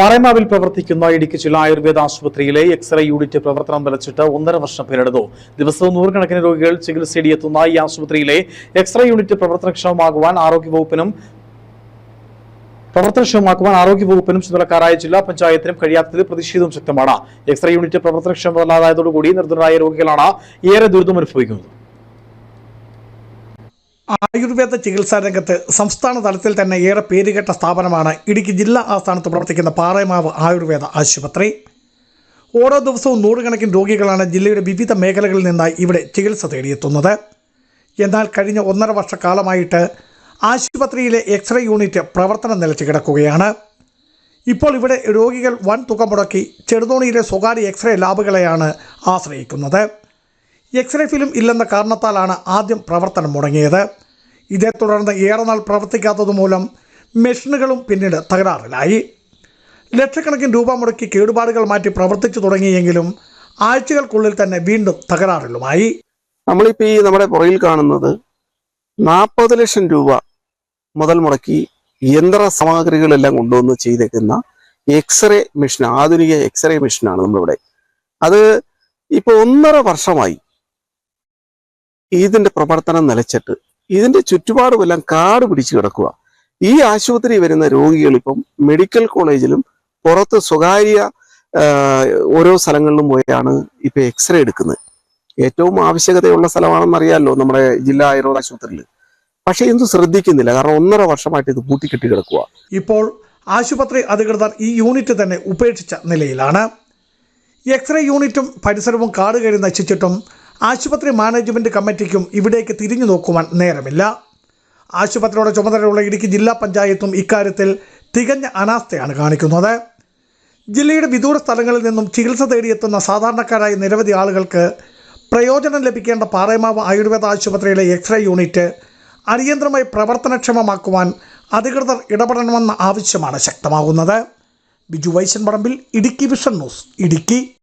പാറേമാവിൽ പ്രവർത്തിക്കുന്ന ഇടുക്കി ജില്ലാ ആയുർവേദ ആശുപത്രിയിലെ എക്സ്റേ യൂണിറ്റ് പ്രവർത്തനം നിലച്ചിട്ട് ഒന്നര വർഷം പിന്നിടുന്നു. ദിവസവും നൂറുകണക്കിന് രോഗികൾ ചികിത്സയിൽ എത്തുന്ന ഈ ആശുപത്രിയിലെ എക്സ്റേ യൂണിറ്റ് പ്രവർത്തനക്ഷമമാകുവാൻ ആരോഗ്യവകുപ്പിനും പ്രവർത്തനക്ഷമമാക്കുവാൻ ആരോഗ്യവകുപ്പിനും ചുമതലക്കാരായ ജില്ലാ പഞ്ചായത്തിനും കഴിയാത്തതിൽ പ്രതിഷേധവും ശക്തമാണ്. എക്സ്റേ യൂണിറ്റ് പ്രവർത്തനക്ഷമതല്ലാതായതോടുകൂടി നിർദ്ധനരായ രോഗികളാണ് ഏറെ ദുരിതം അനുഭവിക്കുന്നത് ആയുർവേദ ചികിത്സാ രംഗത്ത് സംസ്ഥാന തലത്തിൽ തന്നെ ഏറെ പേരുകേട്ട സ്ഥാപനമാണ് ഇടുക്കി ജില്ലാ ആസ്ഥാനത്ത് പ്രവർത്തിക്കുന്ന പാറേമാവ് ആയുർവേദ ആശുപത്രി. ഓരോ ദിവസവും നൂറുകണക്കിന് രോഗികളാണ് ജില്ലയുടെ വിവിധ മേഖലകളിൽ നിന്നായി ഇവിടെ ചികിത്സ തേടിയെത്തുന്നത്. എന്നാൽ കഴിഞ്ഞ ഒന്നര വർഷക്കാലമായിട്ട് ആശുപത്രിയിലെ എക്സ്റേ യൂണിറ്റ് പ്രവർത്തനം നിലച്ച് കിടക്കുകയാണ്. ഇപ്പോൾ ഇവിടെ രോഗികൾ വൻ തുക മുടക്കി ചെറുതോണിയിലെ സ്വകാര്യ എക്സ്റേ ലാബുകളെയാണ് ആശ്രയിക്കുന്നത്. എക്സ്റേ ഫിലിം ഇല്ലെന്ന കാരണത്താലാണ് ആദ്യം പ്രവർത്തനം മുടങ്ങിയത്. ഇതേ തുടർന്ന് ഏറെ നാൾ പ്രവർത്തിക്കാത്തതുമൂലം മെഷീനുകളും പിന്നീട് തകരാറിലായി. ലക്ഷക്കണക്കിന് രൂപ മുടക്കി കേടുപാടുകൾ മാറ്റി പ്രവർത്തിച്ചു തുടങ്ങിയെങ്കിലും ആഴ്ചകൾക്കുള്ളിൽ തന്നെ വീണ്ടും തകരാറിലുമായി. നമ്മളിപ്പോൾ ഈ നമ്മുടെ പുറകിൽ കാണുന്നത് നാൽപ്പത് ലക്ഷം രൂപ മുതൽ മുടക്കി യന്ത്ര സാമഗ്രികളെല്ലാം കൊണ്ടുവന്ന് ചെയ്തേക്കുന്ന എക്സ്റേ മെഷീൻ ആധുനിക എക്സ്റേ മെഷീനാണ് നമ്മളിവിടെ. അത് ഇപ്പോൾ ഒന്നര വർഷമായി ഇതിന്റെ പ്രവർത്തനം നിലച്ചിട്ട് ഇതിന്റെ ചുറ്റുപാടുമെല്ലാം കാട് പിടിച്ചു കിടക്കുക. ഈ ആശുപത്രി വരുന്ന രോഗികൾ ഇപ്പം മെഡിക്കൽ കോളേജിലും പുറത്ത് സ്വകാര്യ ഓരോ സ്ഥലങ്ങളിലും പോയാണ് ഇപ്പൊ എക്സ്റേ എടുക്കുന്നത്. ഏറ്റവും ആവശ്യകതയുള്ള സ്ഥലമാണെന്ന് അറിയാമല്ലോ നമ്മുടെ ജില്ലാ ആയുർവേദ ആശുപത്രിയിൽ പക്ഷെ ഇന്ന് ശ്രദ്ധിക്കുന്നില്ല. കാരണം ഒന്നര വർഷമായിട്ട് ഇത് പൂട്ടിക്കെട്ടി കിടക്കുക ഇപ്പോൾ ആശുപത്രി അധികൃതർ ഈ യൂണിറ്റ് തന്നെ ഉപേക്ഷിച്ച നിലയിലാണ്. എക്സ്റേ യൂണിറ്റും പരിസരവും കാട് കയറി നശിച്ചിട്ടും ആശുപത്രി മാനേജ്മെന്റ് കമ്മിറ്റിക്കും ഇവിടേക്ക് തിരിഞ്ഞു നോക്കുവാൻ നേരമില്ല. ആശുപത്രിയുടെ ചുമതലയുള്ള ഇടുക്കി ജില്ലാ പഞ്ചായത്തും ഇക്കാര്യത്തിൽ തികഞ്ഞ അനാസ്ഥയാണ് കാണിക്കുന്നത്. ജില്ലയുടെ വിദൂര സ്ഥലങ്ങളിൽ നിന്നും ചികിത്സ തേടിയെത്തുന്ന സാധാരണക്കാരായ നിരവധി ആളുകൾക്ക് പ്രയോജനം ലഭിക്കേണ്ട പാറേമാവ് ആയുർവേദ ആശുപത്രിയിലെ എക്സ്റേ യൂണിറ്റ് അടിയന്തരമായി പ്രവർത്തനക്ഷമമാക്കുവാൻ അധികൃതർ ഇടപെടണമെന്ന ആവശ്യമാണ് ശക്തമാകുന്നത്. Biju Vaishan Parambil Idukki vision news Idukki.